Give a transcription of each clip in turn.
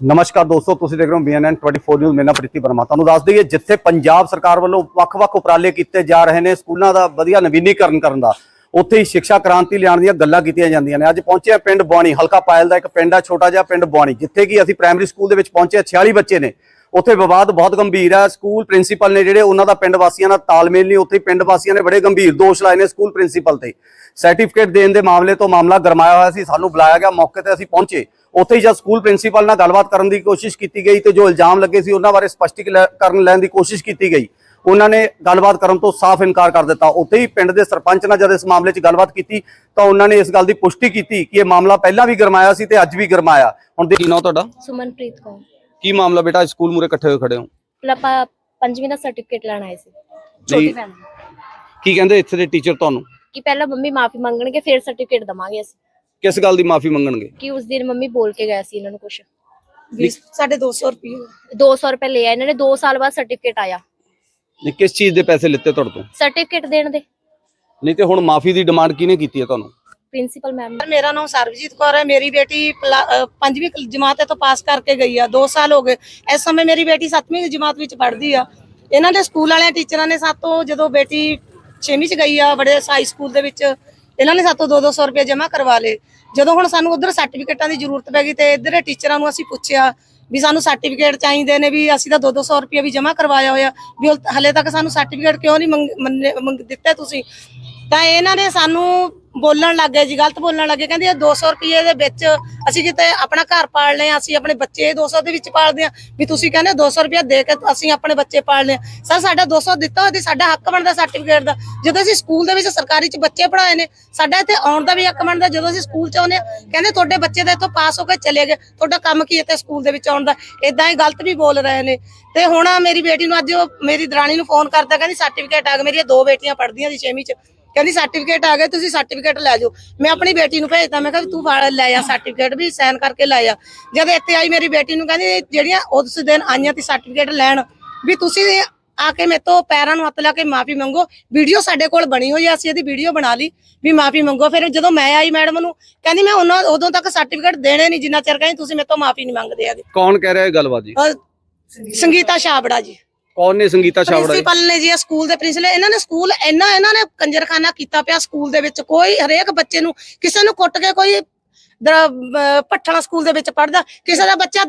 ਨਮਸਕਾਰ ਦੋਸਤੋ, ਤੁਸੀਂ ਦੇਖ ਰਹੇ ਹੋ BNN 24 ਨਿਊਜ਼ ਮੇਨਾ ਪ੍ਰੀਤੀ ਵਰਮਾ। ਤੁਹਾਨੂੰ ਦੱਸ ਦਈਏ, ਜਿੱਥੇ ਪੰਜਾਬ ਸਰਕਾਰ ਵੱਲੋਂ ਵੱਖ-ਵੱਖ ਉਪਰਾਲੇ ਕੀਤੇ ਜਾ ਰਹੇ ਨੇ, ਸਕੂਲਾਂ ਦਾ ਵਧੀਆ ਨਵੀਨੀਕਰਨ ਕਰਨ ਦਾ। ਉੱਥੇ ਹੀ ਸਿੱਖਿਆ ਕ੍ਰਾਂਤੀ ਲਿਆਉਣ ਦੀਆਂ ਗੱਲਾਂ ਕੀਤੀਆਂ ਜਾਂਦੀਆਂ ਨੇ। ਅੱਜ ਪਹੁੰਚਿਆ ਪਿੰਡ ਬੁਆਣੀ ਹਲਕਾ ਪਾਇਲ ਦਾ ਇੱਕ ਪਿੰਡ ਆ ਛੋਟਾ ਜਿਹਾ ਪਿੰਡ ਬੁਆਣੀ ਜਿੱਥੇ ਕਿ ਅਸੀਂ ਪ੍ਰਾਇਮਰੀ ਸਕੂਲ ਦੇ ਵਿੱਚ ਪਹੁੰਚੇ ਹਾਂ, 46 ਬੱਚੇ ਨੇ। ਉੱਥੇ ਵਿਵਾਦ ਬਹੁਤ ਗੰਭੀਰ ਹੈ ਸਕੂਲ ਪ੍ਰਿੰਸੀਪਲ ਨੇ ਜਿਹੜੇ ਉਹਨਾਂ ਦਾ ਪਿੰਡ ਵਾਸੀਆਂ ਨਾਲ ਤਾਲਮੇਲ ਨਹੀਂ ਉੱਥੇ ਪਿੰਡ ਵਾਸੀਆਂ ਨੇ ਬੜੇ ਗੰਭੀਰ ਦੋਸ਼ ਲਾਏ ਨੇ ਸਕੂਲ ਪ੍ਰਿੰਸੀਪਲ ਤੇ। ਸਰਟੀਫਿਕੇਟ ਦੇਣ ਦੇ ਮਾਮਲੇ ਤੋਂ ਮਾਮਲਾ ਗਰਮਾਇਆ ਹੋਇਆ ਸੀ ਸਾਨੂੰ ਬੁਲਾਇਆ ਗਿਆ ਮੌਕੇ ਤੇ ਅਸੀਂ ਪਹੁੰਚੇ। ਉੱਥੇ ਹੀ ਜਦ ਸਕੂਲ ਪ੍ਰਿੰਸੀਪਲ ਨਾਲ ਗੱਲਬਾਤ ਕਰਨ ਦੀ ਕੋਸ਼ਿਸ਼ ਕੀਤੀ ਗਈ ਤੇ ਜੋ ਇਲਜ਼ਾਮ ਲੱਗੇ ਸੀ ਉਹਨਾਂ ਬਾਰੇ ਸਪਸ਼ਟੀਕਰਨ ਲੈਣ ਦੀ ਕੋਸ਼ਿਸ਼ ਕੀਤੀ ਗਈ। ਉਹਨਾਂ ਨੇ ਗੱਲਬਾਤ ਕਰਨ ਤੋਂ ਸਾਫ਼ ਇਨਕਾਰ ਕਰ ਦਿੱਤਾ। ਉੱਥੇ ਹੀ ਪਿੰਡ ਦੇ ਸਰਪੰਚ ਨਾਲ ਜਦ ਇਸ ਮਾਮਲੇ 'ਚ ਗੱਲਬਾਤ ਕੀਤੀ ਤਾਂ ਉਹਨਾਂ ਨੇ ਇਸ ਗੱਲ ਦੀ ਪੁਸ਼ਟੀ ਕੀਤੀ ਕਿ ਇਹ ਮਾਮਲਾ ਪਹਿਲਾਂ ਵੀ ਗਰਮਾਇਆ ਸੀ ਤੇ ਅੱਜ ਵੀ ਗਰਮਾਇਆ। ਹੁਣ ਦੇ ਨਾ ਤੁਹਾਡਾ? ਸੁਮਨਪ੍ਰੀਤ ਕੌਰ। ਕੀ ਮਾਮਲਾ ਬੇਟਾ? ਸਕੂਲ ਮੂਰੇ ਇਕੱਠੇ ਹੋਏ ਖੜੇ ਹੋ। ਪਲਪਾ ਪੰਜਵੀਂ ਦਾ ਸਰਟੀਫਿਕੇਟ ਲੈਣ ਆਏ ਸੀ। ਛੋਟੀ। ਭੈਣ ਕੀ ਕਹਿੰਦੇ ਇੱਥੇ ਦੇ ਟੀਚਰ ਤੁਹਾਨੂੰ? ਕਿ ਪਹਿਲਾਂ ਮੰਮੀ ਮਾਫੀ ਮੰਗਣਗੇ ਫਿਰ ਸਰਟੀਫਿਕੇਟ ਦਵਾਂਗੇ ਅਸੀਂ। ਕਿਸ ਗੱਲ ਦੀ ਮਾਫੀ ਮੰਗਣਗੇ? ਕਿ ਉਸ ਦਿਨ ਮੰਮੀ ਬੋਲ ਕੇ ਗਏ ਸੀ ਇਹਨਾਂ ਨੂੰ ਕੁਝ ਸਾਡੇ 200 ਰੁਪਏ। 200 ਰੁਪਏ ਲਿਆ ਇਹਨਾਂ ਨੇ 2 ਸਾਲ ਬਾਅਦ ਸਰਟੀਫਿਕੇਟ ਆਇਆ। ਨਹੀਂ ਕਿਸ ਚੀਜ਼ ਦੇ ਪੈਸੇ ਲਿੱਤੇ ਤੁਹਾਡੇ ਤੋਂ? ਸਰਟੀਫਿਕੇਟ ਦੇਣ ਦੇ। ਨਹੀਂ ਤੇ ਹੁਣ ਮਾਫੀ ਦੀ ਡਿਮਾਂਡ ਕਿਹਨੇ ਕੀਤੀ ਹੈ ਤੁਹਾਨੂੰ? ਪ੍ਰਿੰਸੀਪਲ ਮੈਮ ਮੇਰਾ ਨਾਮ ਸਰਬਜੀਤ ਕੌਰ ਹੈ ਮੇਰੀ ਬੇਟੀ ਪੰਜਵੀਂ ਜਮਾਤ ਤੋਂ ਪਾਸ ਕਰਕੇ ਗਈ ਆ 2 ਸਾਲ ਹੋ ਗਏ। ਇਸ ਸਮੇਂ ਮੇਰੀ ਬੇਟੀ 7ਵੀਂ ਜਮਾਤ ਵਿੱਚ ਪੜ੍ਹਦੀ ਆ। ਇਹਨਾਂ ਦੇ ਸਕੂਲ ਵਾਲਿਆਂ ਟੀਚਰਾਂ ਨੇ ਸਾਤੋਂ ਜਦੋਂ ਬੇਟੀ 6ਵੀਂ ਚ ਗਈ ਆ ਬੜੇ ਹਾਈ ਸਕੂਲ ਦੇ ਵਿੱਚ ਇਹਨਾਂ ਨੇ ਸਾਤੋਂ 2-200 ਰੁਪਏ ਜਮ੍ਹਾਂ ਕਰਵਾ ਲਏ। ਜਦੋਂ ਹੁਣ ਸਾਨੂੰ ਉਧਰ ਸਰਟੀਫਿਕੇਟਾਂ ਦੀ ਜ਼ਰੂਰਤ ਪੈ ਗਈ ਤੇ ਇੱਧਰ ਦੇ ਟੀਚਰਾਂ ਨੂੰ ਅਸੀਂ ਪੁੱਛਿਆ ਵੀ ਸਾਨੂੰ ਸਰਟੀਫਿਕੇਟ ਚਾਹੀਦੇ ਨੇ ਵੀ ਅਸੀਂ ਤਾਂ 2-200 ਰੁਪਏ ਵੀ ਜਮ੍ਹਾਂ ਕਰਵਾਇਆ ਹੋਇਆ, ਵੀ ਹੁਲ- ਹਲੇ ਤੱਕ ਸਾਨੂੰ ਸਰਟੀਫਿਕੇਟ ਕਿਉਂ ਨਹੀਂ ਮੰਗ ਮੰਨੇ- ਮੰਗ ਦਿੱਤੇ ਤੁਸੀਂ? ਤਾਂ ਇਹਨਾਂ ਨੇ ਸਾਨੂੰ ਬੋਲਣ ਲੱਗੇ ਜੀ, ਗਲਤ ਬੋਲਣ ਲੱਗੇ ਕਹਿੰਦੇ ਇਹ 200 ਰੁਪਏ ਦੇ ਵਿੱਚ ਅਸੀਂ ਕਿਤੇ ਆਪਣਾ ਘਰ ਪਾਲ ਲਏ ਅਸੀਂ ਆਪਣੇ ਬੱਚੇ 200 ਦੇ ਵਿੱਚ ਪਾਲਦੇ ਆ ਵੀ ਤੁਸੀਂ ਕਹਿੰਦੇ 200 ਰੁਪਏ ਦੇ ਕੇ ਅਸੀਂ ਆਪਣੇ ਬੱਚੇ ਪਾਲ ਲਏ ਹਾਂ। ਸਰ, ਸਾਡਾ 200 ਦਿੱਤਾ ਹੋਇਆ ਤੇ ਸਾਡਾ ਹੱਕ ਬਣਦਾ ਸਰਟੀਫਿਕੇਟ ਦਾ। ਜਦੋਂ ਅਸੀਂ ਸਕੂਲ ਦੇ ਵਿੱਚ ਸਰਕਾਰੀ ਚ ਬੱਚੇ ਪੜਾਏ ਨੇ, ਸਾਡਾ ਇੱਥੇ ਆਉਣ ਦਾ ਵੀ ਹੱਕ ਬਣਦਾ। ਜਦੋਂ ਅਸੀਂ ਸਕੂਲ ਚ ਆਉਂਦੇ ਹਾਂ, ਕਹਿੰਦੇ ਤੁਹਾਡੇ ਬੱਚੇ ਤਾਂ ਇੱਥੋਂ ਪਾਸ ਹੋ ਕੇ ਚਲੇ ਗਏ। ਤੁਹਾਡਾ ਕੰਮ ਕੀ ਇੱਥੇ ਸਕੂਲ ਦੇ ਵਿੱਚ ਆਉਣ ਦਾ? ਇਦਾਂ ਹੀ ਗਲਤ ਵੀ ਬੋਲ ਰਹੇ ਨੇ। ਤੇ ਹੁਣ ਮੇਰੀ ਬੇਟੀ ਨੂੰ ਅੱਜ ਮੇਰੀ ਦਰਾਣੀ ਨੂੰ ਫੋਨ ਕਰਦਾ, ਕਹਿੰਦੀ ਸਰਟੀਫਿਕੇਟ ਆ ਗਿਆ ਮੇਰੀਆਂ ਦੋ ਬੇਟੀਆਂ ਪੜ੍ਹਦੀਆਂ ਸੀ 6ਵੀਂ ਚ। ਕਹਿੰਦੀ ਸਰਟੀਫਿਕੇਟ ਆ ਗਏ ਤੁਸੀਂ ਸਰਟੀਫਿਕੇਟ ਲੈ ਜਾਓ। ਮੈਂ ਆਪਣੀ ਬੇਟੀ ਨੂੰ ਭੇਜਤਾ ਮੈਂ ਕਿਹਾ ਵੀ ਤੂੰ ਫੜ ਲੈ ਆ ਸਰਟੀਫਿਕੇਟ ਵੀ ਸਾਈਨ ਕਰਕੇ ਲੈ ਆ। ਜਦ ਇੱਥੇ ਆਈ ਮੇਰੀ ਬੇਟੀ ਨੂੰ ਕਹਿੰਦੀ ਜਿਹੜੀਆਂ ਉਸ ਦਿਨ ਆਈਆਂ ਤੇ ਸਰਟੀਫਿਕੇਟ ਲੈਣ ਵੀ ਤੁਸੀਂ ਆ ਕੇ ਮੇਰੇ ਤੋਂ ਪੈਰਾਂ ਨੂੰ ਹੱਥ ਲਾ ਕੇ ਮਾਫੀ ਮੰਗੋ। ਵੀਡੀਓ ਸਾਡੇ ਕੋਲ ਬਣੀ ਹੋਈ ਆ ਅਸੀਂ ਇਹਦੀ ਵੀਡੀਓ ਬਣਾ ਲਈ ਵੀ ਮਾਫੀ ਮੰਗੋ। ਫਿਰ ਜਦੋਂ ਮੈਂ ਆਈ ਮੈਡਮ ਨੂੰ ਕਹਿੰਦੀ ਮੈਂ ਉਹਨਾਂ ਉਦੋਂ ਤੱਕ ਸਰਟੀਫਿਕੇਟ ਦੇਣੇ ਨਹੀਂ ਜਿੰਨਾ ਚਿਰ ਕਹਿੰਦੀ ਤੁਸੀਂ ਮੇਰੇ ਤੋਂ ਮਾਫੀ ਨਹੀਂ ਮੰਗਦੇ ਹੈਗੇ। ਕੌਣ ਕਹਿ ਰਿਹਾ ਇਹ ਗੱਲਬਾਤ ਜੀ? ਸੰਗੀਤਾ ਛਾਬੜਾ ਜੀ। ਕੌਣ ਨੇ ਸੰਗੀਤਾ ਛਾਵੜਾ ਜੀ? ਪ੍ਰਿੰਸੀਪਲ ਨੇ ਜੀ, ਇਹ ਸਕੂਲ ਦੇ ਪ੍ਰਿੰਸੀਪਲ ਇਹਨਾਂ ਨੇ ਸਕੂਲ, ਇੰਨਾ ਇਹਨਾਂ ਨੇ ਕੰਜਰਖਾਨਾ ਕੀਤਾ ਪਿਆ ਸਕੂਲ ਦੇ ਵਿੱਚ। ਕੋਈ ਹਰੇਕ ਬੱਚੇ ਨੂੰ, ਕਿਸੇ ਨੂੰ ਕੁੱਟ ਕੇ ਕੋਈ ਦਰ- ਅਹ ਪੱਠਣਾ ਸਕੂਲ ਦੇ ਵਿੱਚ ਪੜਦਾ ਕਿਸੇ ਦਾ ਬੱਚਾ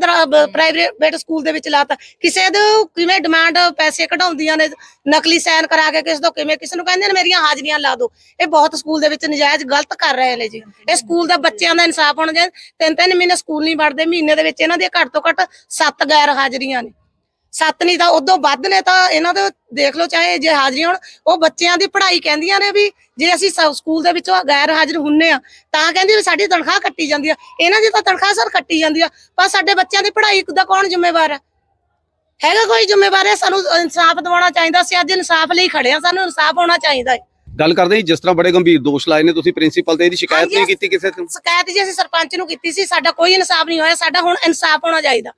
ਪ੍ਰਾਈਵੇਟ ਸਕੂਲ ਦੇ ਵਿੱਚ ਲਾਤਾ। ਕਿਸੇ ਦੇ ਕਿਵੇਂ ਡਿਮਾਂਡ ਪੈਸੇ ਕਢਾਉਂਦੀਆਂ ਨੇ, ਨਕਲੀ ਸਾਈਨ ਕਰਾ ਕੇ ਕਿਸੇ ਤੋਂ ਕਿਵੇਂ, ਕਿਸੇ ਨੂੰ ਕਹਿੰਦੇ ਨੇ, ਮੇਰੀਆਂ ਹਾਜ਼ਰੀਆਂ ਲਾ ਦਿਓ। ਇਹ ਬਹੁਤ ਸਕੂਲ ਦੇ ਵਿੱਚ ਨਜਾਇਜ਼ ਗਲਤ ਕਰ ਰਹੇ ਨੇ ਜੀ। ਇਹ ਸਕੂਲ ਦਾ ਬੱਚਿਆਂ ਦਾ ਇਨਸਾਫ ਹੋਣਾ ਚਾਹੀਦਾ। ਤਿੰਨ ਤਿੰਨ ਮਹੀਨੇ ਸਕੂਲ ਨਹੀਂ ਪੜਦੇ ਮਹੀਨੇ ਦੇ ਵਿੱਚ ਇਹਨਾਂ ਦੀਆਂ ਘੱਟ ਤੋਂ ਘੱਟ ਸੱਤ ਗੈਰ ਹਾਜ਼ਰੀਆਂ ਨੇ। ਸੱਤ ਨਹੀਂ ਤਾਂ ਉਦੋਂ ਵੱਧ ਨੇ ਤਾਂ ਇਹਨਾਂ ਦੇ ਦੇਖ ਲਓ ਚਾਹੇ ਜੇ ਹਾਜ਼ਰੀਆਂ ਹੋਣ ਉਹ ਬੱਚਿਆਂ ਦੀ ਪੜ੍ਹਾਈ ਕਹਿੰਦੀਆਂ ਨੇ ਵੀ ਜੇ ਅਸੀਂ ਸਕੂਲ ਦੇ ਵਿੱਚੋਂ ਗੈਰ ਹਾਜ਼ਰ ਹੁੰਨੇ ਆ ਤਾਂ ਕਹਿੰਦੀ ਵੀ ਸਾਡੀ ਤਨਖਾਹ ਕੱਟੀ ਜਾਂਦੀ ਆ। ਇਹਨਾਂ ਦੀ ਤਾਂ ਤਨਖਾਹ ਸਰ ਕੱਟੀ ਜਾਂਦੀ ਆ ਪਰ ਸਾਡੇ ਬੱਚਿਆਂ ਦੀ ਪੜ੍ਹਾਈ ਦਾ ਕੌਣ ਜ਼ਿੰਮੇਵਾਰ ਹੈ ਹੈਗਾ ਕੋਈ ਜ਼ਿੰਮੇਵਾਰ ਹੈ ਸਾਨੂੰ ਇਨਸਾਫ ਦਿਵਾਉਣਾ ਚਾਹੀਦਾ ਸੀ ਅੱਜ ਇਨਸਾਫ ਲਈ ਖੜੇ ਆ ਸਾਨੂੰ ਇਨਸਾਫ ਹੋਣਾ ਚਾਹੀਦਾ ਹੈ। ਗੱਲ ਕਰਦੇ ਜਿਸ ਤਰ੍ਹਾਂ ਬੜੇ ਗੰਭੀਰ ਦੋਸ਼ ਲਾਏ ਨੇ ਤੁਸੀਂ ਪ੍ਰਿੰਸੀਪਲ ਤੇ ਇਹਦੀ ਸ਼ਿਕਾਇਤ ਨਹੀਂ ਕੀਤੀ ਕਿਸੇ ਤੋਂ। ਸ਼ਿਕਾਇਤ ਜੀ ਅਸੀਂ ਸਰਪੰਚ ਨੂੰ ਕੀਤੀ ਸੀ ਸਾਡਾ ਕੋਈ ਇਨਸਾਫ ਨਹੀਂ ਹੋਇਆ ਸਾਡਾ ਹੁਣ ਇਨਸਾਫ ਹੋਣਾ ਚਾਹੀਦਾ।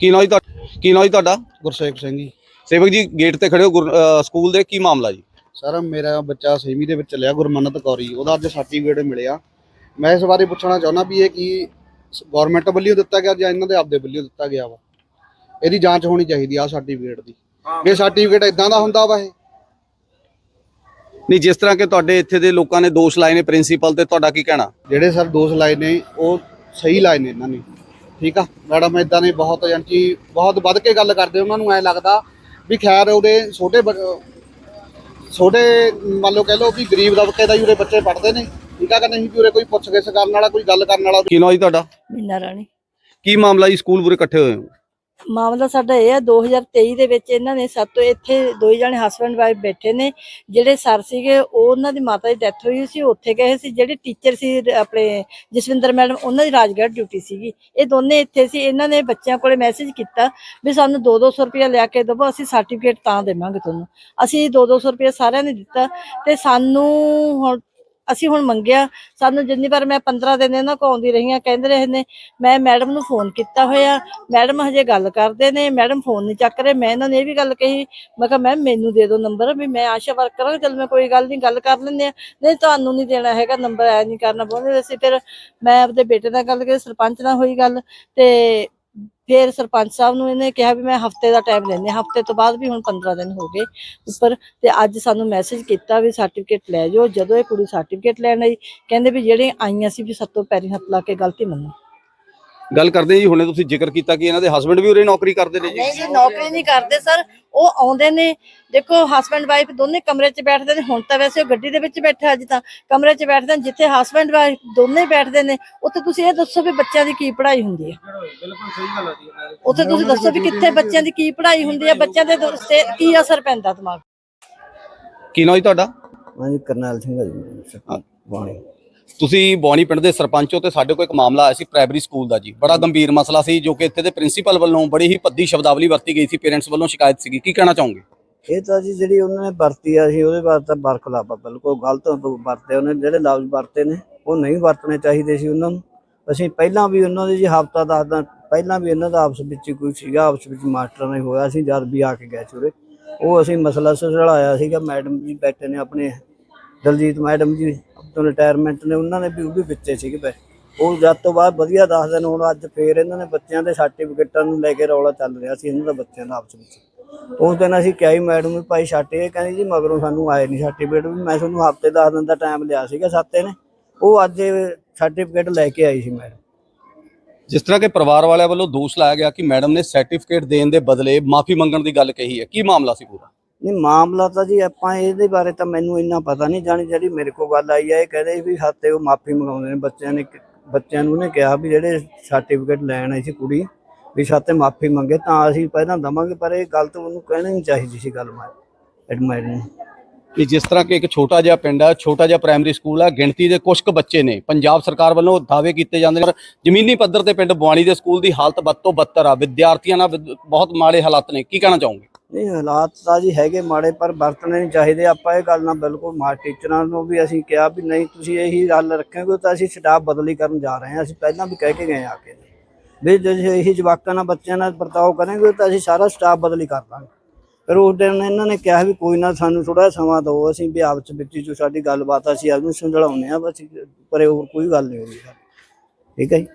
ਕੀ ਨਾਂ ਜੀ ਤੁਹਾਡਾ? ਕੀ ਨਾਂ ਜੀ ਤੁਹਾਡਾ? ਗੁਰਸੇਵਕ ਸਿੰਘ ਜੀ। ਸੇਵਕ ਜੀ ਗੇਟ ਤੇ ਖੜੇ ਹੋ ਗੁਰ- ਅਹ ਸਕੂਲ ਦੇ ਕੀ ਮਾਮਲਾ ਜੀ? ਸਰ ਮੇਰਾ ਬੱਚਾ 6ਵੀਂ ਦੇ ਵਿੱਚ ਚੱਲਿਆ ਗੁਰਮਨਤ ਕੌਰੀ। ਉਹਦਾ ਅੱਜ ਸਰਟੀਫਿਕੇਟ ਮਿਲਿਆ। ਮੈਂ ਇਸ ਬਾਰੇ ਪੁੱਛਣਾ ਚਾਹੁੰਦਾ ਵੀ ਇਹ ਕੀ ਗਵਰਨਮੈਂਟ ਵੱਲੋਂ ਦਿੱਤਾ ਗਿਆ ਜਾਂ ਇਹਨਾਂ ਦੇ ਆਪਦੇ ਵੱਲੋਂ ਦਿੱਤਾ ਗਿਆ ਵਾ? ਇਹਦੀ ਜਾਂਚ ਹੋਣੀ ਚਾਹੀਦੀ ਆ ਸਰਟੀਫਿਕੇਟ ਦੀ। ਇਹ ਸਰਟੀਫਿਕੇਟ ਇਦਾਂ ਦਾ ਹੁੰਦਾ ਵਾ ਇਹ? ਨਹੀਂ ਜਿਸ ਤਰ੍ਹਾਂ ਕਿ ਤੁਹਾਡੇ ਇੱਥੇ ਦੇ ਲੋਕਾਂ ਨੇ ਦੋਸ਼ ਲਾਏ ਨੇ ਪ੍ਰਿੰਸੀਪਲ ਤੇ ਤੁਹਾਡਾ ਕੀ ਕਹਿਣਾ? ਜਿਹੜੇ ਸਰ ਦੋਸ਼ ਲਾਏ ਨੇ ਉਹ ਸਹੀ ਲਾਏ ਨੇ ਇਹਨਾਂ ਨੇ। ਠੀਕ ਆ? ਮੈਡਮ ਇਦਾਂ ਨੇ ਬਹੁਤ ਜਾਂਚੀ ਬਹੁਤ ਵੱਧ ਕੇ ਗੱਲ ਕਰਦੇ ਉਹਨਾਂ ਨੂੰ ਐ ਲੱਗਦਾ ਵੀ ਖੈਰ ਉਹਦੇ ਛੋਟੇ ਛੋਟੇ ਮੰਨ ਲਓ ਕਹਿ ਲਓ ਵੀ ਗਰੀਬ ਦਬਕੇ ਦਾ ਹੀ ਉਰੇ ਬੱਚੇ ਪੜ੍ਹਦੇ ਨੇ। ਠੀਕ ਆ ਕਿ ਨਹੀਂ ਵੀ ਉਰੇ ਕੋਈ ਪੁੱਛ ਗਿੱਛ ਕਰਨ ਵਾਲਾ ਕੋਈ ਗੱਲ ਕਰਨ ਵਾਲਾ? ਕੀ ਨਾਂ ਜੀ ਤੁਹਾਡਾ? ਮੀਨਾ ਰਾਣੀ। ਕੀ ਮਾਮਲਾ ਜੀ? ਸਕੂਲ ਪੂਰੇ ਇਕੱਠੇ ਹੋਏ ਹੋ? ਮਾਮਲਾ ਸਾਡਾ ਇਹ ਹੈ 2023 ਦੇ ਵਿੱਚ ਇਹਨਾਂ ਨੇ ਸਭ ਤੋਂ ਇੱਥੇ ਦੋ ਜਣੇ ਹਸਬੰਡ ਵਾਈਫ ਬੈਠੇ ਨੇ, ਜਿਹੜੇ ਸਰ ਸੀਗੇ, ਉਹ ਉਹਨਾਂ ਦੀ ਮਾਤਾ ਦੀ ਡੈਥ ਹੋਈ ਸੀ ਉੱਥੇ ਗਏ ਸੀ, ਜਿਹੜੇ ਟੀਚਰ ਸੀ ਆਪਣੇ ਜਸਵਿੰਦਰ ਮੈਡਮ, ਉਹਨਾਂ ਦੀ ਰਾਜਗੜ੍ਹ ਡਿਊਟੀ ਸੀਗੀ। ਇਹ ਦੋਨੇ ਇੱਥੇ ਸੀ, ਇਹਨਾਂ ਨੇ ਬੱਚਿਆਂ ਕੋਲੇ ਮੈਸੇਜ ਕੀਤਾ ਵੀ ਸਾਨੂੰ 2-200 ਰੁਪਇਆ ਲਿਆ ਕੇ ਦਿਵੋ, ਅਸੀਂ ਸਰਟੀਫਿਕੇਟ ਤਾਂ ਦੇਵਾਂਗੇ ਤੁਹਾਨੂੰ। ਅਸੀਂ 2-200 ਰੁਪਇਆ ਸਾਰਿਆਂ ਨੇ ਦਿੱਤਾ ਤੇ ਸਾਨੂੰ ਹੁਣ ਅਸੀਂ ਹੁਣ ਮੰਗਿਆ, ਸਾਨੂੰ ਜਿੰਨੀ ਵਾਰ ਮੈਂ 15 ਦਿਨ ਇਹਨਾਂ ਕੋ ਆਉਂਦੀ ਰਹੀ ਹਾਂ, ਕਹਿੰਦੇ ਰਹੇ ਨੇ, ਮੈਂ ਮੈਡਮ ਨੂੰ ਫੋਨ ਕੀਤਾ ਹੋਇਆ, ਮੈਡਮ ਹਜੇ ਗੱਲ ਕਰਦੇ ਨੇ, ਮੈਡਮ ਫੋਨ ਨਹੀਂ ਚੱਕ ਰਹੇ, ਮੈਂ ਇਹਨਾਂ ਨੇ ਇਹ ਵੀ ਗੱਲ ਕਹੀ, ਮੈਂ ਕਿਹਾ, ਮੈਮ, ਮੈਨੂੰ ਦੇ ਦਿਓ ਨੰਬਰ ਵੀ ਮੈਂ ਆਸ਼ਾ ਵਰਕਰ ਹਾਂ ਚਲ ਮੈਂ ਕੋਈ ਗੱਲ ਨਹੀਂ, ਗੱਲ ਕਰ ਲੈਂਦੇ ਆ ਨਹੀਂ ਤੁਹਾਨੂੰ ਨਹੀਂ ਦੇਣਾ ਹੈਗਾ ਨੰਬਰ ਐ ਨਹੀਂ ਕਰਨਾ, ਬੋਲਦੇ ਅਸੀਂ ਫਿਰ ਮੈਂ ਆਪਦੇ ਬੇਟੇ ਨਾਲ ਗੱਲ ਕੀਤੀ ਸਰਪੰਚ ਨਾਲ ਹੋਈ ਗੱਲ, ਤੇ ਫਿਰ ਸਰਪੰਚ ਸਾਹਿਬ ਨੂੰ ਇਹਨੇ ਕਿਹਾ ਵੀ ਮੈਂ ਹਫ਼ਤੇ ਦਾ ਟਾਈਮ ਲੈਂਦੇ ਹਫ਼ਤੇ ਤੋਂ ਬਾਅਦ ਵੀ ਹੁਣ 15 ਦਿਨ ਹੋ ਗਏ ਉੱਪਰ ਤੇ ਅੱਜ ਸਾਨੂੰ ਮੈਸੇਜ ਕੀਤਾ ਵੀ ਸਰਟੀਫਿਕੇਟ ਲੈ ਜਾਓ। ਜਦੋਂ ਇਹ ਕੁੜੀ ਸਰਟੀਫਿਕੇਟ ਲੈਣ ਆਈ, ਕਹਿੰਦੇ ਵੀ ਜਿਹੜੇ ਆਈਆਂ ਸੀ ਵੀ ਸਭ ਤੋਂ ਪੈਰੀ ਹੱਥ ਲਾ ਕੇ ਗਲਤੀ ਮੰਨੋ। ਗੱਲ ਕਰਦੇ ਜੀ ਹੁਣੇ ਤੁਸੀਂ ਜ਼ਿਕਰ ਕੀਤਾ ਕਿ ਇਹਨਾਂ ਦੇ ਹਸਬੰਡ ਵੀ ਉਰੇ ਨੌਕਰੀ ਕਰਦੇ ਨੇ ਜੀ। ਨਹੀਂ ਜੀ ਨੌਕਰੀ ਨਹੀਂ ਕਰਦੇ ਸਰ। ਉਹ ਆਉਂਦੇ ਨੇ। ਦੇਖੋ ਹਸਬੰਡ ਵਾਈਫ ਦੋਨੇ ਕਮਰੇ 'ਚ ਬੈਠਦੇ ਨੇ। ਹੁਣ ਤਾਂ ਵੈਸੇ ਉਹ ਗੱਡੀ ਦੇ ਵਿੱਚ ਬੈਠੇ ਅੱਜ ਤਾਂ ਕਮਰੇ 'ਚ ਬੈਠਦੇ ਨੇ ਜਿੱਥੇ ਹਸਬੰਡ ਵਾਈਫ ਦੋਨੇ ਬੈਠਦੇ ਨੇ ਉੱਥੇ ਤੁਸੀਂ ਇਹ ਦੱਸੋ ਵੀ ਬੱਚਿਆਂ ਦੀ ਕੀ ਪੜ੍ਹਾਈ ਹੁੰਦੀ ਹੈ। ਬਿਲਕੁਲ ਸਹੀ ਗੱਲ ਹੈ ਜੀ। ਉੱਥੇ ਤੁਸੀਂ ਦੱਸੋ ਵੀ ਕਿੱਥੇ ਬੱਚਿਆਂ ਦੀ ਕੀ ਪੜ੍ਹਾਈ ਹੁੰਦੀ ਹੈ ਬੱਚਿਆਂ ਦੇ ਦ- ਸੇ- ਕੀ ਅਸਰ ਪੈਂਦਾ ਦਿਮਾਗ ਕੀ ਨਾਮ ਜੀ ਤੁਹਾਡਾ? ਹਾਂਜੀ ਕਰਨੈਲ ਸਿੰਘ ਜੀ ਬਾਣੀ ਤੁਸੀਂ ਬੌਣੀ ਪਿੰਡ ਦੇ ਸਰਪੰਚ ਹੋ ਤੇ ਸਾਡੇ ਕੋਲ ਇੱਕ ਮਾਮਲਾ ਆਇਆ ਸੀ ਪ੍ਰਾਇਮਰੀ ਸਕੂਲ ਦਾ ਜੀ। ਬੜਾ ਗੰਭੀਰ ਮਸਲਾ ਸੀ ਜੋ ਕਿ ਇੱਥੇ ਦੇ ਪ੍ਰਿੰਸੀਪਲ ਵੱਲੋਂ ਬੜੀ ਹੀ ਭੱਦੀ ਸ਼ਬਦਾਵਲੀ ਵਰਤੀ ਗਈ ਸੀ ਪੇਰੈਂਟਸ ਵੱਲੋਂ ਸ਼ਿਕਾਇਤ ਸੀਗੀ। ਕੀ ਕਹਿਣਾ ਚਾਹੋਗੇ? ਇਹ ਤਾਂ ਜੀ ਜਿਹੜੀ ਉਹਨਾਂ ਨੇ ਵਰਤੀ ਆ ਸੀ, ਉਹਦੇ ਬਾਰੇ ਤਾਂ ਬਰਖਲਾਫ ਬਿਲਕੁਲ ਗਲਤ ਵਰਤੇ ਉਹਨੇ, ਜਿਹੜੇ ਲਫ਼ਜ਼ ਵਰਤੇ ਨੇ, ਉਹ ਨਹੀਂ ਵਰਤਣੇ ਚਾਹੀਦੇ ਸੀ ਉਹਨਾਂ ਨੂੰ। ਅਸੀਂ ਪਹਿਲਾਂ ਵੀ ਉਹਨਾਂ ਦੇ ਜੀ ਹਫਤਾ ਦੱਸਦਾ ਪਹਿਲਾਂ ਵੀ ਇਹਨਾਂ ਦਾ ਆਪਸ ਵਿੱਚ ਕੋਈ ਸੀਗਾ, ਆਪਸ ਵਿੱਚ ਮਾਸਟਰਾਂ ਨਾਲ ਹੀ ਹੋਇਆ ਸੀ, ਜਦ ਵੀ ਆ ਕੇ ਗਏ ਸੀ ਉਰੇ। ਉਹ ਅਸੀਂ ਮਸਲਾ ਸੁਲਝਾਇਆ ਸੀਗਾ, ਮੈਡਮ ਜੀ ਬੈਠੇ ਨੇ ਆਪਣੇ, ਦਲਜੀਤ ਮੈਡਮ ਜੀ ਤੋਂ ਰਿਟਾਇਰਮੈਂਟ ਨੇ, ਉਹਨਾਂ ਨੇ ਵੀ ਉਹ ਵੀ ਵਿੱਚੇ ਸੀਗੇ ਬੈ ਉਹ ਜਦ ਤੋਂ ਬਾਅਦ ਵਧੀਆ ਦੱਸ ਦਿਨ ਹੁਣ ਅੱਜ ਫੇਰ ਇਹਨਾਂ ਨੇ ਬੱਚਿਆਂ ਦੇ ਸਰਟੀਫਿਕੇਟਾਂ ਨੂੰ ਲੈ ਕੇ ਰੌਲਾ ਚੱਲ ਰਿਹਾ ਸੀ, ਇਹਨਾਂ ਦਾ ਬੱਚਿਆਂ ਦਾ ਆਪਸ ਵਿੱਚ। ਉਸ ਦਿਨ ਅਸੀਂ ਕਿਹਾ ਹੀ ਮੈਡਮ ਵੀ ਭਾਈ ਛਾਟੇ ਕਹਿੰਦੀ ਜੀ, ਮਗਰੋਂ ਸਾਨੂੰ ਆਏ ਨਹੀਂ ਸਰਟੀਫਿਕੇਟ ਵੀ। ਮੈਂ ਤੁਹਾਨੂੰ ਹਫ਼ਤੇ 10 ਦਿਨ ਦਾ ਟਾਈਮ ਲਿਆ ਸੀਗਾ, ਸਾਤੇ ਨੇ ਉਹ ਅੱਜ ਸਰਟੀਫਿਕੇਟ ਲੈ ਕੇ ਆਈ ਸੀ ਮੈਡਮ ਜਿਸ ਤਰ੍ਹਾਂ ਕਿ ਪਰਿਵਾਰ ਵਾਲਿਆਂ ਵੱਲੋਂ ਦੋਸ਼ ਲਾਇਆ ਗਿਆ ਕਿ ਮੈਡਮ ਨੇ ਸਰਟੀਫਿਕੇਟ ਦੇਣ ਦੇ ਬਦਲੇ ਮਾਫੀ ਮੰਗਣ ਦੀ ਗੱਲ ਕਹੀ ਹੈ। ਕੀ ਮਾਮਲਾ ਸੀ ਪੂਰਾ? ਨਹੀਂ, ਮਾਮਲਾ ਤਾਂ ਜੀ ਆਪਾਂ ਇਹਦੇ ਬਾਰੇ ਤਾਂ ਮੈਨੂੰ ਇੰਨਾ ਪਤਾ ਨਹੀਂ। ਜਾਣੀ ਜਿਹੜੀ ਮੇਰੇ ਕੋਲ ਗੱਲ ਆਈ ਹੈ ਇਹ ਕਹਿੰਦੇ ਵੀ ਸਾਤੇ ਉਹ ਮਾਫੀ ਮੰਗਾਉਂਦੇ ਨੇ। ਬੱਚਿਆਂ ਨੇ, ਬੱਚਿਆਂ ਨੂੰ ਉਹਨੇ ਕਿਹਾ ਵੀ ਜਿਹੜੇ ਸਰਟੀਫਿਕੇਟ ਲੈਣ ਆਈ ਸੀ ਕੁੜੀ, ਵੀ ਸਾਤੇ ਮਾਫੀ ਮੰਗੇ, ਤਾਂ ਅਸੀਂ ਪਹਿਲਾਂ ਦਵਾਂਗੇ, ਪਰ ਇਹ ਗੱਲ ਤਾਂ ਉਹਨੂੰ ਕਹਿਣੀ ਨਹੀਂ ਚਾਹੀਦੀ ਸੀ ਗੱਲ ਮੈਂ ਐਡਮਾਇਰ ਨੂੰ। ਕਿ ਜਿਸ ਤਰ੍ਹਾਂ ਕਿ ਇੱਕ ਛੋਟਾ ਜਿਹਾ ਪਿੰਡ ਹੈ ਛੋਟਾ ਜਿਹਾ ਪ੍ਰਾਇਮਰੀ ਸਕੂਲ ਆ, ਗਿਣਤੀ ਦੇ ਕੁਝ ਕੁ ਬੱਚੇ ਨੇ। ਪੰਜਾਬ ਸਰਕਾਰ ਵੱਲੋਂ ਦਾਅਵੇ ਕੀਤੇ ਜਾਂਦੇ ਨੇ, ਪਰ ਜ਼ਮੀਨੀ ਪੱਧਰ ਤੇ ਪਿੰਡ ਬੁਆਣੀ ਦੇ ਸਕੂਲ ਦੀ ਹਾਲਤ ਬਦ ਤੋਂ ਬੱਤਰ ਆ। ਵਿਦਿਆਰਥੀਆਂ ਨਾਲ ਬਹੁਤ ਮਾੜੇ ਹਾਲਾਤ ਨੇ। ਕੀ ਕਹਿਣਾ ਚਾਹੋਗੇ? ਨਹੀਂ, ਹਾਲਾਤ ਤਾਂ ਜੀ ਹੈਗੇ ਮਾੜੇ, ਪਰ ਵਰਤਣੇ ਨਹੀਂ ਚਾਹੀਦੇ। ਆਪਾਂ ਇਹ ਗੱਲ ਨਾਲ ਬਿਲਕੁਲ ਮਾਰ ਟੀਚਰਾਂ ਨੂੰ ਵੀ ਅਸੀਂ ਕਿਹਾ ਵੀ ਨਹੀਂ, ਤੁਸੀਂ ਇਹੀ ਗੱਲ ਰੱਖੋਗੇ ਤਾਂ ਅਸੀਂ ਸਟਾਫ ਬਦਲੀ ਕਰਨ ਜਾ ਰਹੇ ਹਾਂ। ਅਸੀਂ ਪਹਿਲਾਂ ਵੀ ਕਹਿ ਕੇ ਗਏ ਆ ਕੇ। ਵੀ ਜੇ ਇਹੀ ਜਵਾਕਾਂ ਨਾਲ, ਬੱਚਿਆਂ ਨਾਲ ਵਰਤਾਓ ਕਰਾਂਗੇ ਤਾਂ ਅਸੀਂ ਸਾਰਾ ਸਟਾਫ ਬਦਲੀ ਕਰ ਦਾਂਗੇ। ਫਿਰ ਉਸ ਦਿਨ ਇਹਨਾਂ ਨੇ ਕਿਹਾ ਵੀ ਕੋਈ ਨਾ, ਸਾਨੂੰ ਥੋੜਾ ਸਮਾਂ ਦਿਓ, ਅਸੀਂ ਵੀ ਆਪਸ ਵਿੱਚ ਹੀ ਜੋ ਸਾਡੀ ਗੱਲਬਾਤ ਅਸੀਂ ਆਪ ਨੂੰ ਸਮਝਾਉਣੇ ਆ ਬਸ ਪਰ ਹੋਰ ਕੋਈ ਗੱਲ ਨਹੀਂ ਹੋਈ। ਠੀਕ ਹੈ ਜੀ।